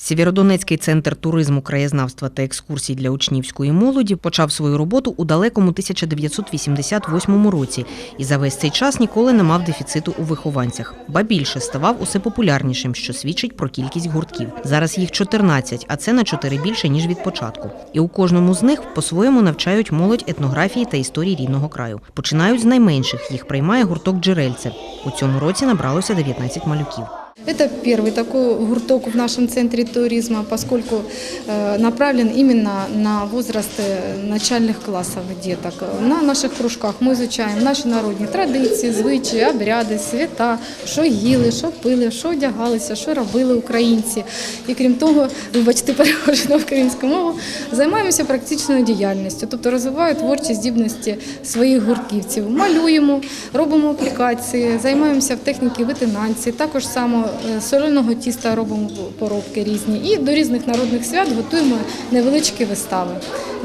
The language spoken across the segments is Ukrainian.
Сєвєродонецький центр туризму, краєзнавства та екскурсій для учнівської молоді почав свою роботу у далекому 1988 році і за весь цей час ніколи не мав дефіциту у вихованцях. Ба більше ставав усе популярнішим, що свідчить про кількість гуртків. Зараз їх 14, а це на 4 більше ніж від початку. І у кожному з них по-своєму навчають молодь етнографії та історії рідного краю. Починають з найменших. Їх приймає гурток джерельце. У цьому році набралося 19 малюків. Это первый такой гурток в нашем центре туризма, поскольку э, направлен именно на возраст э, начальных классов деток. На наших кружках мы изучаем наші народні традиції, звичаї, обряди, свята, що їли, що пили, що одягалися, що робили українці. І крім того, вибачте, переходжу на українську мову, займаємося практичною діяльністю, тобто розвиваю творчі здібності своїх гуртківців. Малюємо, робимо аплікації, займаємося в техніці витинанці, також само е, соляного тіста робимо поробки різні. І до різних народних свят готуємо невеличкі вистави,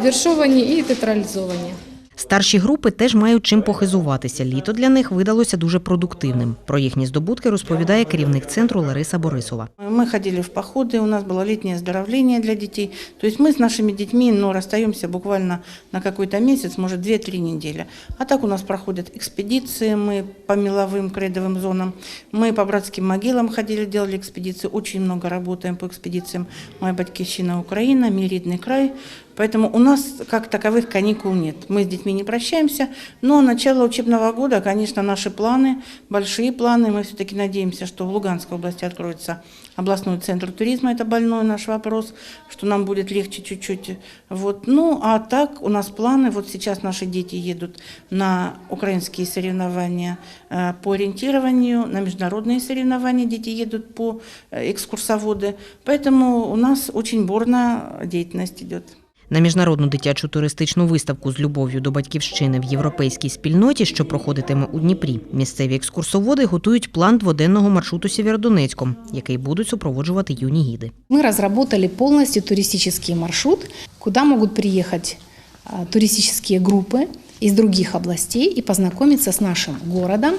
віршовані і театралізовані. Старші групи теж мають чим похизуватися. Літо для них видалося дуже продуктивним. Про їхні здобутки розповідає керівник центру Лариса Борисова. Мы ходили в походы, у нас было летнее оздоровление для детей. То есть мы с нашими детьми ну, расстаемся буквально на какой-то месяц, может, 2-3 недели. А так у нас проходят экспедиции, мы по меловым крейдовым зонам, мы по братским могилам ходили, делали экспедиции, очень много работаем по экспедициям. Моя батьківщина Украина, Миридный край. Поэтому у нас как таковых каникул нет. Мы с детьми не прощаемся, но начало учебного года, конечно, наши планы, большие планы. Мы все-таки надеемся, что в Луганской области откроется областной центр туризма, это больной наш вопрос, что нам будет легче чуть-чуть. Вот. Ну, а так у нас планы, вот сейчас наши дети едут на украинские соревнования э, по ориентированию, на международные соревнования дети едут по э, экскурсоводы, поэтому у нас очень бурная деятельность идет. На міжнародну дитячу туристичну виставку з любов'ю до батьківщини в європейській спільноті, що проходитиме у Дніпрі, місцеві екскурсоводи готують план дводенного маршруту Сєвєродонецьком, який будуть супроводжувати юні гіди. Мы разработали полностью туристический маршрут, куда могут приехать а, туристические группы из других областей и познакомиться с нашим городом,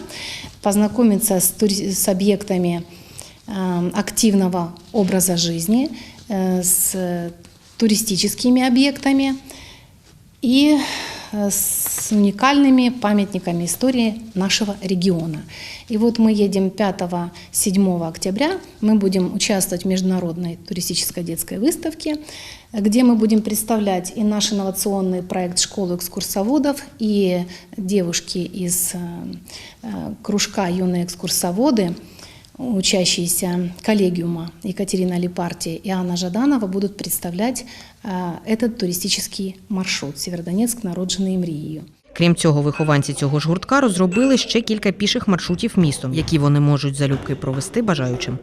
познакомиться с, тури- с объектами э, активного образа жизни, э, с туристическими объектами и э, с уникальными памятниками истории нашего региона. И вот мы едем 5-7 октября, мы будем участвовать в международной туристической детской выставке, где мы будем представлять и наш инновационный проект «Школу экскурсоводов», и девушки из э, э, кружка «Юные экскурсоводы», учащиеся коллегиума Екатерина Лепарти и Анна Жаданова будут представлять этот туристический маршрут «Северодонецк. Народжений мрією». Крім цього, вихованці цього ж гуртка розробили ще кілька піших маршрутів містом, які вони можуть залюбки провести бажаючим.